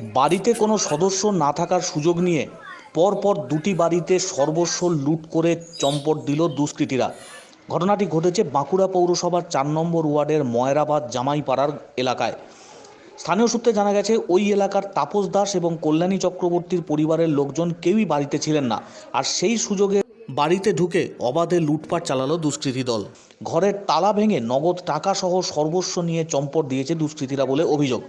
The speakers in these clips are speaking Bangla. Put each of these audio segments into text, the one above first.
বাড়িতে কোনো সদস্য না থাকার সুযোগ নিয়ে পরপর দুটি বাড়িতে সর্বস্ব লুট করে চম্পট দিল দুষ্কৃতীরা। ঘটনাটি ঘটেছে বাঁকুড়া পৌরসভার চার নম্বর ওয়ার্ডের ময়রাবাদ জামাইপাড়ার এলাকায়। স্থানীয় সূত্রে জানা গেছে, ওই এলাকার তাপস দাস এবং কল্যাণী চক্রবর্তীর পরিবারের লোকজন কেউই বাড়িতে ছিলেন না আর সেই সুযোগে বাড়িতে ঢুকে অবাধে লুটপাট চালালো দুষ্কৃতী দল। ঘরের তালা ভেঙে নগদ টাকা সহ সর্বস্ব নিয়ে চম্পট দিয়েছে দুষ্কৃতীরা বলে অভিযোগ।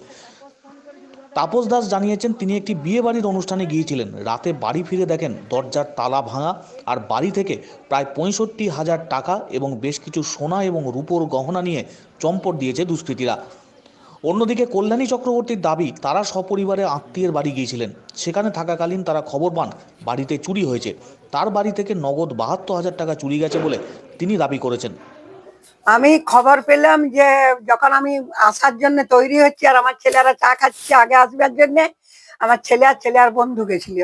তাপস দাস জানিয়েছেন, তিনি একটি বিয়ে বাড়ির অনুষ্ঠানে গিয়েছিলেন। রাতে বাড়ি ফিরে দেখেন দরজার তালা ভাঙা আর বাড়ি থেকে প্রায় পঁয়ষট্টি হাজার টাকা এবং বেশ কিছু সোনা এবং রূপোর গহনা নিয়ে চম্পট দিয়েছে দুষ্কৃতীরা। অন্যদিকে কল্যাণী চক্রবর্তীর দাবি, তারা সপরিবারে আত্মীয়ের বাড়ি গিয়েছিলেন। সেখানে থাকাকালীন তারা খবর পান, বাড়িতে চুরি হয়েছে। তার বাড়ি থেকে নগদ বাহাত্তর হাজার টাকা চুরি গেছে বলে তিনি দাবি করেছেন। আমি খবর পেলাম যে যখন আমি আসার জন্য তৈরি হচ্ছি আর আমার ছেলেরা চা খাচ্ছে আগে আসবার জন্য আমার ছেলে আর ছেলে আর বন্ধু গেছিল।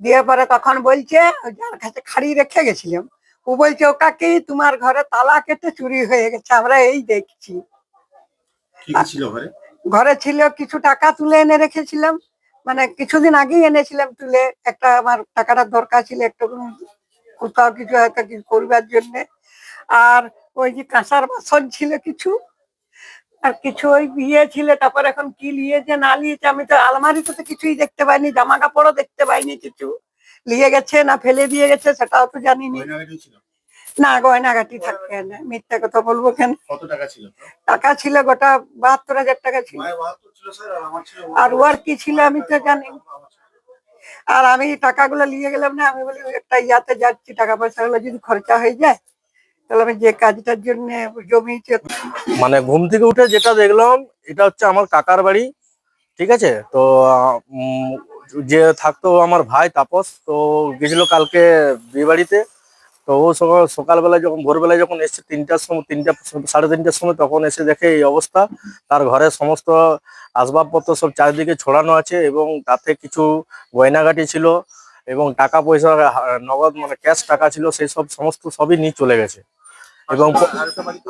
দিয়ে পরে তখন বলছে যার কাছে খাড়ি রেখে গেছিলাম ও বলছে ও কাকি তোমার ঘরে তালা কেটে চুরি হয়ে গেছে আমরা এই দেখছি। ঘরে? ছিল কিছু টাকা তুলে এনে রেখেছিলাম মানে কিছুদিন আগেই এনেছিলাম তুলে একটা আমার টাকাটা দরকার ছিল একটু কোথাও কিছু হয়তো কিছু করবার জন্য। আর ওই যে কাঁসার বাসন ছিল কিছু আর কিছু ওই বিয়ে ছিল তারপর এখন কি লিয়েছে না লিয়েছে আমি তো আলমারিতে তো কিছুই দেখতে পাইনি জামা কাপড়ও দেখতে পাইনি কিছু। লিয়ে গেছে না ফেলে দিয়ে গেছে সেটাও তো জানিনি। না গয়নাঘাটি থাকবে না মিথ্যা কথা বলব কেন? কত টাকা ছিল? টাকা ছিল গোটা বাহাত্তর হাজার টাকা ছিল। আর ওর কি ছিল আমি তো জানি। আর আমি টাকাগুলো নিয়ে গেলাম না আমি বলি একটা ইয়াতে যাচ্ছি টাকা পয়সা গুলো যদি খরচা হয়ে যায় তাহলে আমি যে কাজটার জন্য মানে ঘুম থেকে উঠে যেটা দেখলাম, এটা হচ্ছে আমার কাকার বাড়ি, ঠিক আছে? তো যে থাকতো আমার ভাই তাপস, তো গেছিল কালকে বিয়ে বাড়িতে, তো ও সকাল, সকালবেলায় যখন, ভোরবেলায় যখন এসছে তিনটার সময়, তিনটা, সাড়ে তিনটার সময় তখন এসে দেখে এই অবস্থা। তার ঘরে সমস্ত আসবাবপত্র সব চারিদিকে ছড়ানো আছে এবং তাতে কিছু গয়নাগাটি ছিল এবং টাকা পয়সা, নগদ মানে ক্যাশ টাকা ছিল, সেই সব, সমস্ত সবই নিয়ে চলে গেছে। এবং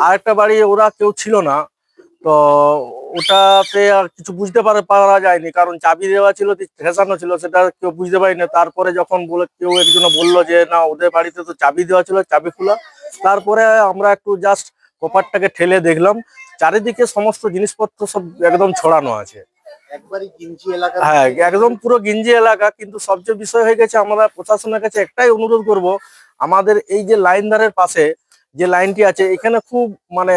আরেকটা বাড়ি ওরা কেউ ছিল না। তো ওটাতে আর কিছু বুঝতে পারে পারা যায়নি কারণ চাবি দেওয়া ছিল ঠেসানো ছিল সেটা কেউ বুঝতে পারিনি। তারপরে যখন বলে কেউ একজন বলল যে না ওদের বাড়িতে তো চাবি দেওয়া ছিল চাবি খোলা। তারপরে আমরা একটু জাস্ট কপারটাকে ঠেলে দেখলাম। চারিদিকে সমস্ত জিনিসপত্র সব একদম ছড়ানো আছে। হ্যাঁ একদম পুরো গিঞ্জি এলাকা কিন্তু সবচেয়ে বিষয় হয়ে গেছে আমরা প্রশাসনের কাছে একটাই অনুরোধ করব আমাদের এই যে লাইন ধারের পাশে যে লাইনটি আছে, এখানে খুব মানে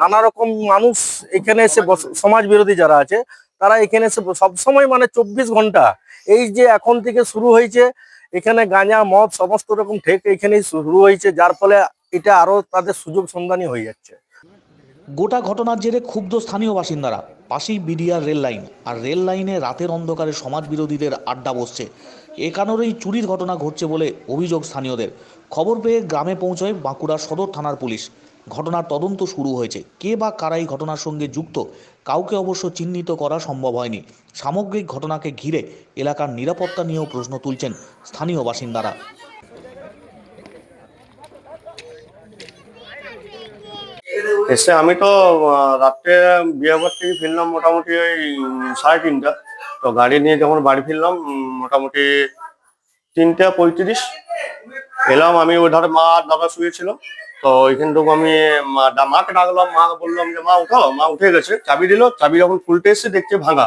নানা রকম মানুষ এখানে এসে সমাজ বিরোধী যারা আছে, তারা এখানে এসে সবসময় মানে চব্বিশ ঘণ্টা, এই যে এখন থেকে শুরু হয়েছে, এখানে গাঁজা, মদ, সমস্ত রকম ঠেক এখানেই শুরু হয়েছে, যার ফলে এটা আরও তাদের সুযোগ সন্ধানী হয়ে যাচ্ছে। গোটা ঘটনার জেরে ক্ষুব্ধ স্থানীয় বাসিন্দারা, পাশেই বিডিআর রেল লাইন, আর রেল লাইনে রাতের অন্ধকারে সমাজ বিরোধীদের আড্ডা বসছে। এ কারণেই চুরির ঘটনা ঘটছে বলে অভিযোগ স্থানীয়দের। খবর পেয়ে গ্রামে পৌঁছয় বাঁকুড়া সদর থানার পুলিশ। ঘটনার তদন্ত শুরু হয়েছে। কে বা কারাই ঘটনার সঙ্গে যুক্ত? কাউকে অবশ্য চিহ্নিত করা সম্ভব হয়নি। সামগ্রিক ঘটনাকে ঘিরে এলাকার নিরাপত্তা নিয়েও প্রশ্ন তুলছেন স্থানীয় বাসিন্দারা। এসে আমি তো রাত্রে বিয়েঘর থেকে ফিরলাম মোটামুটি ওই সাড়ে তিনটা। তো গাড়ি নিয়ে যখন বাড়ি ফিরলাম মোটামুটি তিনটা পঁয়ত্রিশ। এলাম আমি ওই মা দাদা শুয়েছিল তো ওইখান থেকে আমি মাকে ডাকলাম, মা বললাম যে, মা, উঠো, মা উঠে গেছে। চাবি দিল, চাবি যখন খুলতে এসে দেখছে ভাঙা।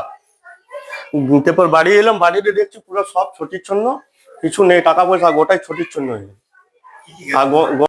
তারপর বাড়ি এলাম, বাড়িতে দেখছি পুরো সব ছটিচ্ছন্ন কিছু নেই, টাকা পয়সা গোটাই গ- গ-